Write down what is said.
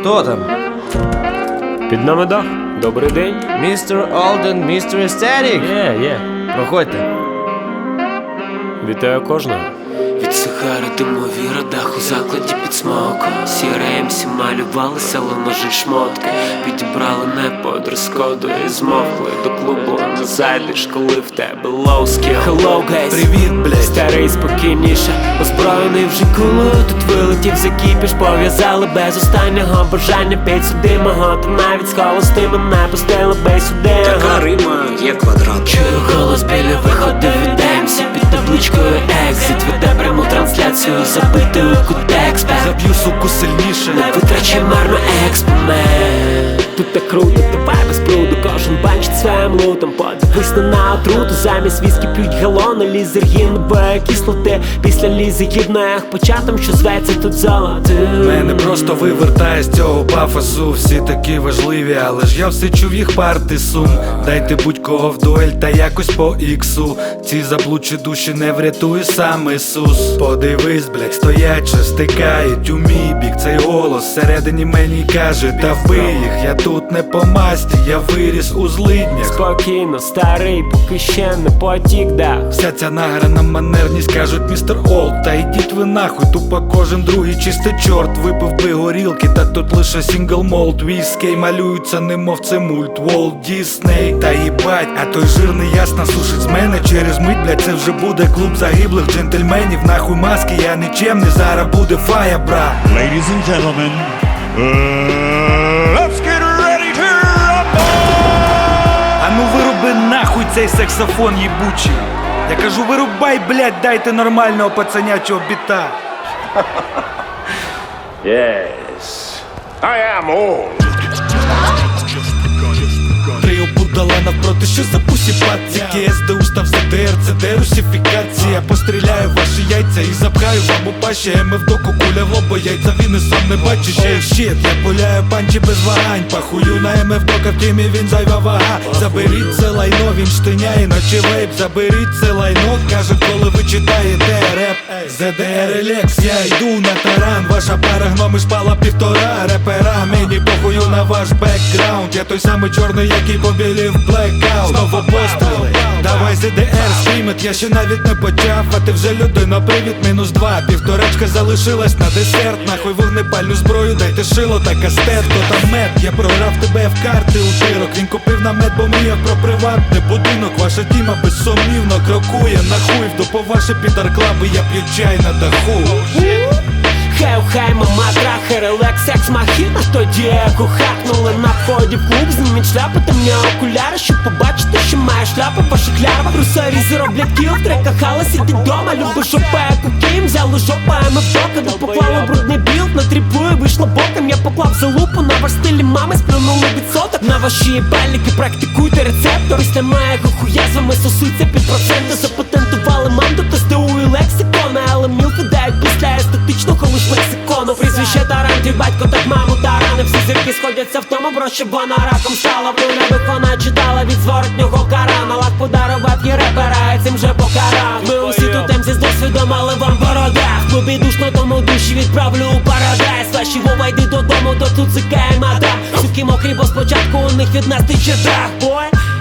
Хто там? Під нами дах. Добрий день. Містер Олден, містер Естерік? Є, є. Проходьте. Вітаю кожного. Від сигари димові радах у закладі під смоком. Сіреємсі малювалися, але ножі шмотки. Підібрали не по дрес-коду і змовкли До клубу не зайдеш, коли в тебе лоуски. Hello guys, привіт, блядь. Старий спокійніше, озброєний вже кулою Тут вилетів закіпіш, пов'язали без останнього бажання. П'ять сюди мого, та навіть схолости мене пустили без сюди. Така рима є круто, давай без бруду Кожен банчить своїм лутом Подивись на на отруту Замість віскі п'ють галони Лізер гінбої кислоти Після лізи гідно початом, що зветься тут золото Мене просто вивертає з цього пафосу. Всі такі важливі, але ж я все чув їх парти сум. Дайте будь-кого в дуель та якось по іксу. Ці заблудші душі не врятує сам Ісус. Подивись, блядь, стояче, стикають у мій бік цей голос всередині мені каже, та вбий їх, я тут не по масті, я виріс у злиднях. Спокійно, старий, поки ще не потік дах Вся ця награна манерність кажуть містер Олд. Та йдіть ви нахуй, тупо кожен другий чистий чорт. Випив би горілки, та тут лише сінгл молд Віскей малюється, немов це мульт. Волт Дісней, та їбать, а той жирний ясно сушить з мене. Через мить, блядь, це вже буде клуб загиблих джентльменів. Нахуй маски, я нічемний, зараз буде фая, бра. Ladies and gentlemen, uh, нахуй цей саксофон їбучий. Я кажу, вирубай, блядь, дайте нормального пацанячого біта. Yes, I am old. Три обудала навпроти, що за яйця і запхаю вам у пащі МФ доку куля в лобо яйця він і сам не бачить. Ще щит Я пуляю панчі без вагань. Пахую на МФ дока, в тімі він зайва вага. Заберіть це лайно, він штиняє, наче вейп. Заберіть це лайно, каже, коли ви читаєте реп. ЗДР Елекс, я йду на таран. Ваша пара гноми шпала півтора репера. Мені похую на ваш бекграунд. Я той самий чорний, який побілів блекаут ЗДР Я ще навіть не почав, а ти вже людина Привіт, мінус два, півторачка залишилась на десерт. Нахуй вогнепальну зброю, дайте шило та кастет. То там мед, я програв тебе в карти у тирок. Він купив намет, бо мріяв про приватний будинок. Ваша тіма безсумнівно крокує Нахуй, до по ваші підарклаби, я п'ю чай на даху. Хай, хай, мама, трахер, релакс, секс, махіна Тоді еко хакнули на вході в клуб. Зніміть шляпу та мені окуляри Щоб побачити, що має шляпу Русарі зароблять кіл, в треках хала сидить дома Любиш опеку, ким взяли жопа, а ми в дока поклала брудний білд на тріпу і вийшла боком. Я поклав залупу на ваш стилі мами Сплюнули відсоток. На ваші єбальники Практикуйте рецептор. Після моєго хуя з вами сосуться під проценти. Запатентували манду здивує лексикони Але мілки дають після естетичного лиш лексикону. Прізвище Тарантів, батько так маму тарани. Всі зірки сходяться в тому, бро, щоб вона раком стала Про небо вона читала від зворотнього їй репера, цим же покарав Ми усі тут емзі з досвідом, але вам бородах Тобі душно, тому душі відправлю у парадайз. Ваші вова йди додому, то тут цикає мадам Суки мокрі, бо спочатку у них від нас тече дах, бой